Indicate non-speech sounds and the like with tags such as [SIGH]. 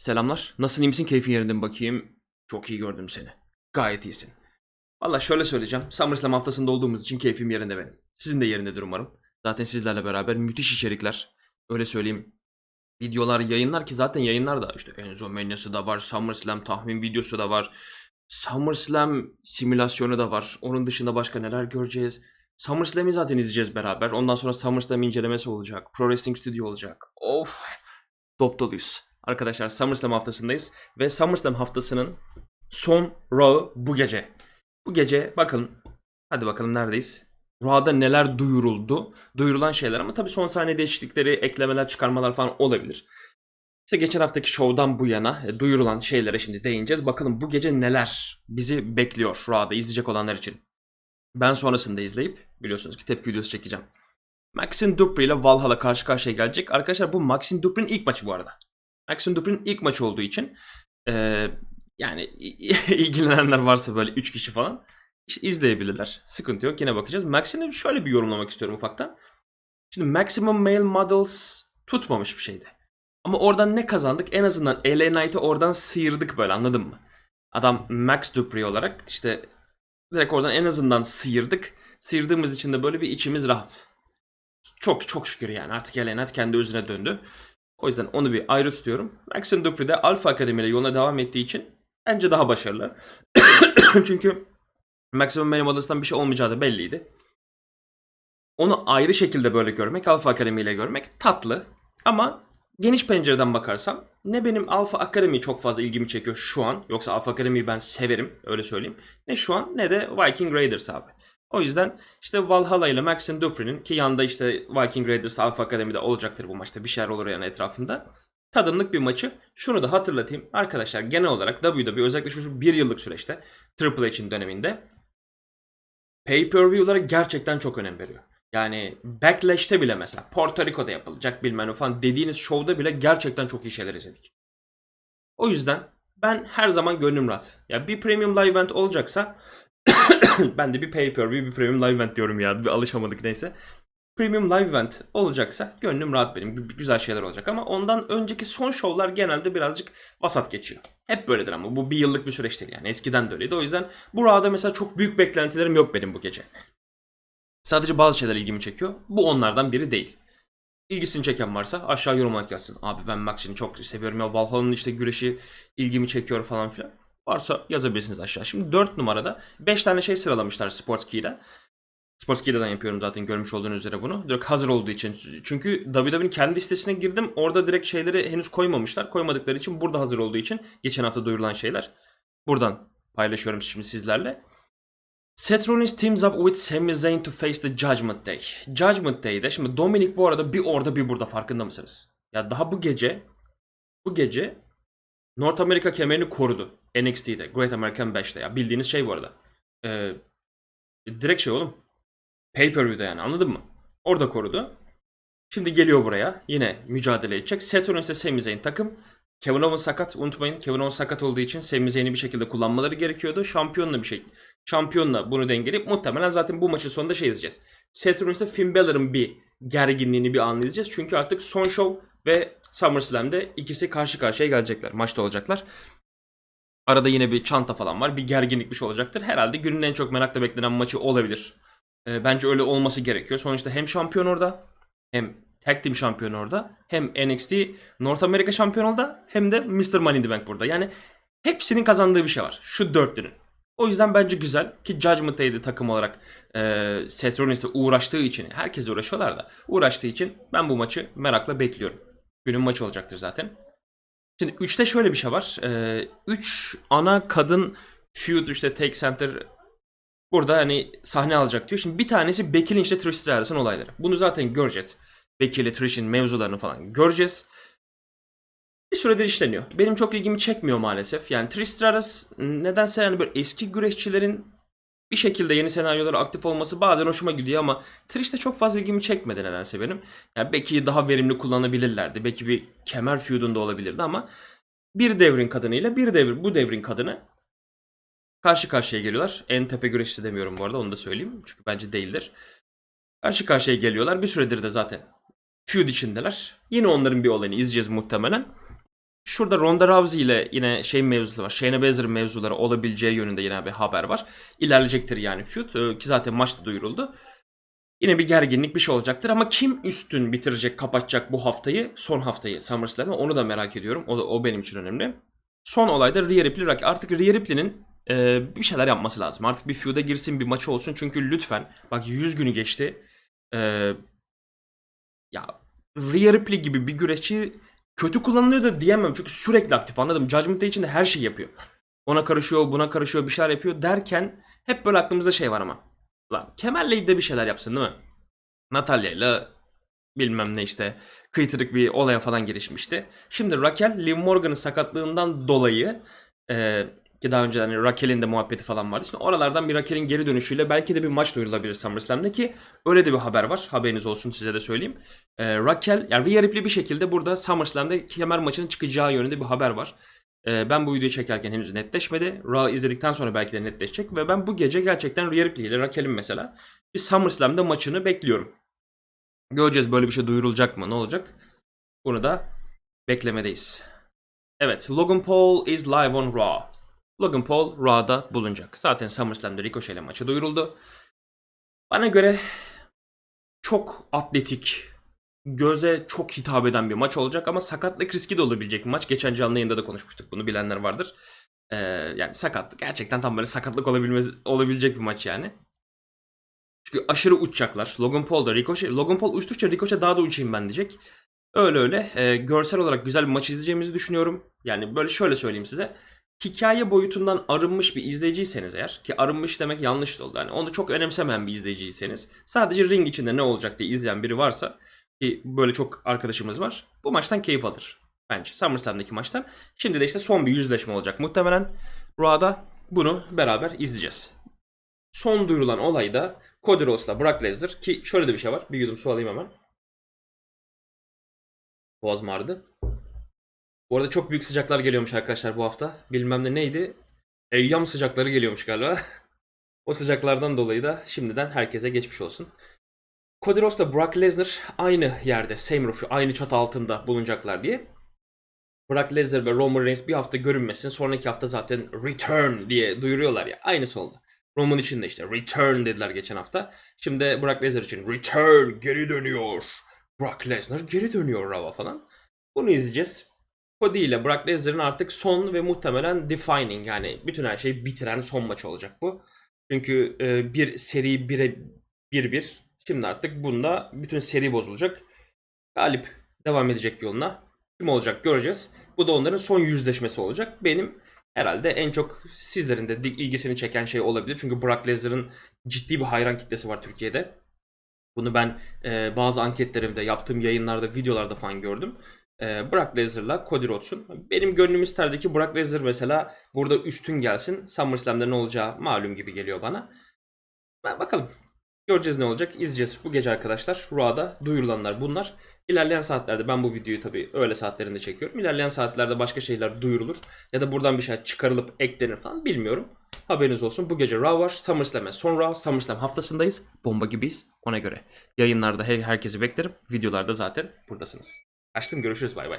Selamlar. Nasılsın iyi misin? Keyfin yerinde mi bakayım? Çok iyi gördüm seni. Gayet iyisin. Valla şöyle söyleyeceğim. SummerSlam haftasında olduğumuz için keyfim yerinde benim. Sizin de yerindedir umarım. Zaten sizlerle beraber müthiş içerikler. Öyle söyleyeyim. Videolar yayınlar ki zaten yayınlar da işte Enzo Manya'sı da var. SummerSlam tahmin videosu da var. SummerSlam simülasyonu da var. Onun dışında başka neler göreceğiz? SummerSlam'i zaten izleyeceğiz beraber. Ondan sonra SummerSlam incelemesi olacak. Pro Wrestling Studio olacak. Of. Dop doluyuz. Arkadaşlar SummerSlam haftasındayız. Ve SummerSlam haftasının son Raw bu gece. Bu gece bakın. Hadi bakalım neredeyiz? Raw'da neler duyuruldu? Duyurulan şeyler ama tabii son saniye değişiklikleri, eklemeler, çıkarmalar falan olabilir. İşte geçen haftaki show'dan bu yana e, duyurulan şeylere şimdi değineceğiz. Bakalım bu gece neler bizi bekliyor Raw'da izleyecek olanlar için. Ben sonrasında izleyip biliyorsunuz ki tepki videosu çekeceğim. Maxine Dupri ile Valhalla karşı karşıya gelecek. Arkadaşlar bu Maxine Dupri'nin ilk maçı bu arada. Maxine Dupri'nin ilk maçı olduğu için eee, yani [LAUGHS] ilgilenenler varsa böyle 3 kişi falan işte izleyebilirler. Sıkıntı yok. Yine bakacağız. Maxine'i şöyle bir yorumlamak istiyorum ufaktan. Şimdi Maximum Male Models tutmamış bir şeydi. Ama oradan ne kazandık? En azından LA Knight'ı oradan sıyırdık böyle anladın mı? Adam Max Dupri olarak işte direkt oradan en azından sıyırdık. Sıyırdığımız için de böyle bir içimiz rahat. Çok çok şükür yani artık LA Knight kendi özüne döndü. O yüzden onu bir ayrı tutuyorum. Maxine Dupri de Alpha Akademi ile yoluna devam ettiği için bence daha başarılı. [COUGHS] Çünkü Maximum Models'tan bir şey olmayacağı da belliydi. Onu ayrı şekilde böyle görmek, Alpha Akademi ile görmek tatlı. Ama geniş pencereden bakarsam ne benim Alpha Akademi çok fazla ilgimi çekiyor şu an. Yoksa Alpha Akademi'yi ben severim öyle söyleyeyim. Ne şu an ne de Viking Raiders abi. O yüzden işte Valhalla ile Maxine Dupri'nin ki yanında işte Viking Raiders Alpha Akademi'de olacaktır bu maçta bir şeyler olur yani etrafında. Tadımlık bir maçı. Şunu da hatırlatayım. Arkadaşlar genel olarak WWE özellikle şu bir yıllık süreçte Triple H'in döneminde pay-per-view'lara gerçekten çok önem veriyor. Yani Backlash'te bile mesela Porto Rico'da yapılacak bilmem ne falan dediğiniz şovda bile gerçekten çok iyi şeyler izledik. O yüzden ben her zaman gönlüm rahat. Ya bir premium live event olacaksa [COUGHS] ben de bir pay-per-view bir premium live event diyorum ya. Bir alışamadık neyse. Premium live event olacaksa gönlüm rahat benim. Gü- Güzel şeyler olacak ama ondan önceki son şovlar genelde birazcık vasat geçiyor. Hep böyledir ama bu bir yıllık bir süreçtir yani. Eskiden de öyleydi. O yüzden bu Raw'da mesela çok büyük beklentilerim yok benim bu gece. Sadece bazı şeyler ilgimi çekiyor. Bu onlardan biri değil. İlgisini çeken varsa aşağı yorumlar yazsın. Abi ben Maxine'i çok seviyorum ya Valhalla'nın işte güreşi ilgimi çekiyor falan filan. Varsa yazabilirsiniz aşağı. Şimdi 4 numarada 5 tane şey sıralamışlar Sportskey'de. Sportskey'den yapıyorum zaten görmüş olduğunuz üzere bunu. Direkt hazır olduğu için. Çünkü WWE'nin kendi sitesine girdim. Orada direkt şeyleri henüz koymamışlar. Koymadıkları için burada hazır olduğu için geçen hafta duyurulan şeyler. Buradan paylaşıyorum şimdi sizlerle. Seth Rollins teams up with Sami Zayn to face the Judgment Day. Judgment Day'de şimdi Dominic bu arada bir orada bir burada farkında mısınız? Ya daha bu gece bu gece North America kemerini korudu. NXT'de, Great American 5'te ya bildiğiniz şey bu arada. Ee, direkt şey oğlum. Pay-per-view'da yani anladın mı? Orada korudu. Şimdi geliyor buraya. Yine mücadele edecek. Seth Rollins ile Sami Zayn takım. Kevin Owens sakat. Unutmayın Kevin Owens sakat olduğu için Sami Zayn'i bir şekilde kullanmaları gerekiyordu. Şampiyonla bir şey. Şampiyonla bunu dengeleyip muhtemelen zaten bu maçın sonunda şey izleyeceğiz. Seth Rollins ile Finn Balor'ın bir gerginliğini bir anlayacağız. Çünkü artık son show ve SummerSlam'de ikisi karşı karşıya gelecekler. Maçta olacaklar. Arada yine bir çanta falan var. Bir gerginlik bir şey olacaktır. Herhalde günün en çok merakla beklenen maçı olabilir. Ee, bence öyle olması gerekiyor. Sonuçta hem şampiyon orada hem Tag Team şampiyonu orada hem NXT North America şampiyonu orada hem de Mr. Money in the Bank burada. Yani hepsinin kazandığı bir şey var. Şu dörtlünün. O yüzden bence güzel ki Judgment Day'de takım olarak e, Seth Rollins'le uğraştığı için herkes uğraşıyorlar da uğraştığı için ben bu maçı merakla bekliyorum. Günün maçı olacaktır zaten. Şimdi 3'te şöyle bir şey var. 3 ana kadın feud işte Take Center burada hani sahne alacak diyor. Şimdi bir tanesi Becky Lynch ile Trish Stratus'ın olayları. Bunu zaten göreceğiz. Becky ile Trish'in mevzularını falan göreceğiz. Bir süredir işleniyor. Benim çok ilgimi çekmiyor maalesef. Yani Trish Stratus nedense yani böyle eski güreşçilerin bir şekilde yeni senaryolara aktif olması bazen hoşuma gidiyor ama Trish de çok fazla ilgimi çekmedi nedense benim. Yani Becky'yi daha verimli kullanabilirlerdi. Belki bir kemer feud'unda olabilirdi ama bir devrin kadınıyla bir devir bu devrin kadını karşı karşıya geliyorlar. En tepe güreşçisi demiyorum bu arada onu da söyleyeyim. Çünkü bence değildir. Karşı karşıya geliyorlar. Bir süredir de zaten feud içindeler. Yine onların bir olayını izleyeceğiz muhtemelen. Şurada Ronda Rousey ile yine şey mevzusu var. Shayna Baszler mevzuları olabileceği yönünde yine bir haber var. İlerleyecektir yani feud Ee, ki zaten maçta duyuruldu. Yine bir gerginlik bir şey olacaktır ama kim üstün bitirecek, kapatacak bu haftayı, son haftayı SummerSlam'ı onu da merak ediyorum. O, da, o benim için önemli. Son olayda Rhea Ripley. Artık Rhea Ripley'nin e, bir şeyler yapması lazım. Artık bir feud'a girsin, bir maçı olsun. Çünkü lütfen bak 100 günü geçti. E, ya Rhea Ripley gibi bir güreşçi kötü kullanılıyor da diyemem. Çünkü sürekli aktif anladım. Judgment Day içinde her şey yapıyor. Ona karışıyor, buna karışıyor, bir şeyler yapıyor derken hep böyle aklımızda şey var ama. Lan Kemal'le de bir şeyler yapsın değil mi? Natalya'yla bilmem ne işte kıytırık bir olaya falan girişmişti. Şimdi Raquel, Liv Morgan'ın sakatlığından dolayı e, ki daha önce hani Raquel'in de muhabbeti falan vardı. Şimdi oralardan bir Raquel'in geri dönüşüyle belki de bir maç duyurulabilir SummerSlam'da ki öyle de bir haber var. Haberiniz olsun size de söyleyeyim. E, Raquel, yani Rhea Ripley bir şekilde burada SummerSlam'da kemer maçının çıkacağı yönünde bir haber var. E, ben bu videoyu çekerken henüz netleşmedi. Raw izledikten sonra belki de netleşecek ve ben bu gece gerçekten Rhea Ripley ile Raquel'in mesela bir SummerSlam'da maçını bekliyorum. Göreceğiz böyle bir şey duyurulacak mı? Ne olacak? Bunu da beklemedeyiz. Evet, Logan Paul is live on Raw. Logan Paul Raw'da bulunacak. Zaten SummerSlam'da Ricochet ile maçı duyuruldu. Bana göre çok atletik, göze çok hitap eden bir maç olacak ama sakatlık riski de olabilecek bir maç. Geçen canlı yayında da konuşmuştuk bunu bilenler vardır. Ee, yani sakatlık gerçekten tam böyle sakatlık olabilmez, olabilecek bir maç yani. Çünkü aşırı uçacaklar. Logan Paul da Ricochet. Logan Paul uçtukça Ricochet daha da uçayım ben diyecek. Öyle öyle. e, görsel olarak güzel bir maç izleyeceğimizi düşünüyorum. Yani böyle şöyle söyleyeyim size. Hikaye boyutundan arınmış bir izleyiciyseniz eğer ki arınmış demek yanlış oldu. Yani onu çok önemsemeyen bir izleyiciyseniz sadece ring içinde ne olacak diye izleyen biri varsa ki böyle çok arkadaşımız var. Bu maçtan keyif alır bence. SummerSlam'daki maçtan. Şimdi de işte son bir yüzleşme olacak muhtemelen. Raw'da bunu beraber izleyeceğiz. Son duyurulan olay da Cody Rhodes'la Brock Lesnar ki şöyle de bir şey var. Bir yudum su alayım hemen. Boğazım ağrıdı. Bu arada çok büyük sıcaklar geliyormuş arkadaşlar bu hafta. Bilmem ne neydi. Eyyam sıcakları geliyormuş galiba. [LAUGHS] o sıcaklardan dolayı da şimdiden herkese geçmiş olsun. Cody Rhodes'la Brock Lesnar aynı yerde, same roof, aynı çatı altında bulunacaklar diye. Brock Lesnar ve Roman Reigns bir hafta görünmesin, sonraki hafta zaten return diye duyuruyorlar ya. Aynısı oldu. Roman için de işte return dediler geçen hafta. Şimdi Brock Lesnar için return geri dönüyor. Brock Lesnar geri dönüyor Raw'a falan. Bunu izleyeceğiz. Cody ile Brock Lesnar'ın artık son ve muhtemelen defining yani bütün her şeyi bitiren son maç olacak bu. Çünkü e, bir seri 1'e 1-1. Şimdi artık bunda bütün seri bozulacak. Galip devam edecek yoluna. Kim olacak göreceğiz. Bu da onların son yüzleşmesi olacak. Benim herhalde en çok sizlerin de ilgisini çeken şey olabilir. Çünkü Brock Lesnar'ın ciddi bir hayran kitlesi var Türkiye'de. Bunu ben e, bazı anketlerimde, yaptığım yayınlarda, videolarda falan gördüm. E, Brock Lesnar'la Cody Rhodes'un. Benim gönlüm isterdi ki Brock Lesnar mesela burada üstün gelsin. SummerSlam'da ne olacağı malum gibi geliyor bana. Bakalım. Göreceğiz ne olacak. İzleyeceğiz bu gece arkadaşlar. Raw'da duyurulanlar bunlar. İlerleyen saatlerde ben bu videoyu tabii öğle saatlerinde çekiyorum. İlerleyen saatlerde başka şeyler duyurulur. Ya da buradan bir şey çıkarılıp eklenir falan bilmiyorum. Haberiniz olsun. Bu gece Raw var. SummerSlam'e sonra SummerSlam haftasındayız. Bomba gibiyiz ona göre. Yayınlarda her- herkesi beklerim. Videolarda zaten buradasınız. Açtım görüşürüz bay bay.